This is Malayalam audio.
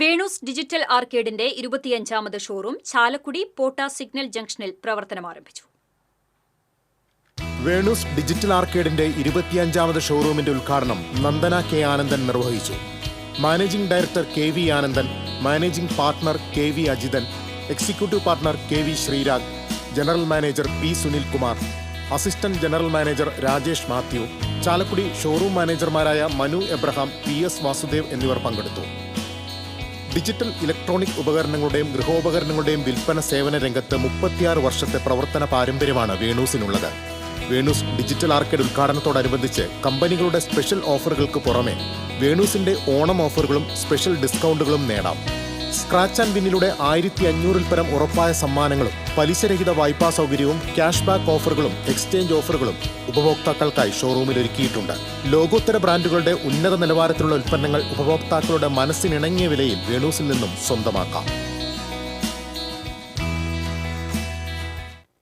വേണൂസ് ഡിജിറ്റൽ ആർക്കേഡിന്റെ ഇരുപത്തിയഞ്ചാമത് ഷോറൂം ചാലക്കുടി പോട്ട സിഗ്നൽ ജംഗ്ഷനിൽ പ്രവർത്തനം ആരംഭിച്ചു. വേണൂസ് ഡിജിറ്റൽ ആർക്കേഡിന്റെ ഇരുപത്തിയഞ്ചാമത് ഷോറൂമിന്റെ ഉദ്ഘാടനം നന്ദന കെ ആനന്ദൻ നിർവഹിച്ചു. Managing director K V Anandan managing partner K V Ajithan executive partner K V Sreerag general manager P Sunil Kumar assistant general manager Rajesh Mathew Chalakudy showroom മാനേജർമാരായ Manu Abraham P S Vasudev എന്നിവർ പങ്കെടുത്തു. ഡിജിറ്റൽ ഇലക്ട്രോണിക് ഉപകരണങ്ങളുടെയും ഗൃഹോപകരണങ്ങളുടെയും വിൽപ്പന സേവന രംഗത്ത് മുപ്പത്തിയാറ് വർഷത്തെ പ്രവർത്തന പാരമ്പര്യമാണ് വേണൂസിനുള്ളത്. വേണൂസ് ഡിജിറ്റൽ ആർക്കേഡ് ഉദ്ഘാടനത്തോടനുബന്ധിച്ച് കമ്പനികളുടെ സ്പെഷ്യൽ ഓഫറുകൾക്ക് പുറമെ വേണൂസിന്റെ ഓണം ഓഫറുകളും സ്പെഷ്യൽ ഡിസ്കൗണ്ടുകളും നേടാം. സ്ക്രാച്ച് ആൻഡ് വിന്നിലൂടെ ആയിരത്തി അഞ്ഞൂറിൽ പരം ഉറപ്പായ സമ്മാനങ്ങളും പലിശരഹിത വായ്പാ സൗകര്യവും ക്യാഷ് ബാക്ക് ഓഫറുകളും എക്സ്ചേഞ്ച് ഓഫറുകളും ഉപഭോക്താക്കൾക്കായി ഷോറൂമിൽ ഒരുക്കിയിട്ടുണ്ട്. ലോകോത്തര ബ്രാൻഡുകളുടെ ഉന്നത നിലവാരത്തിലുള്ള ഉൽപ്പന്നങ്ങൾ ഉപഭോക്താക്കളുടെ മനസ്സിനിണങ്ങിയ വിലയിൽ വേണൂസിൽ നിന്നും സ്വന്തമാക്കാം.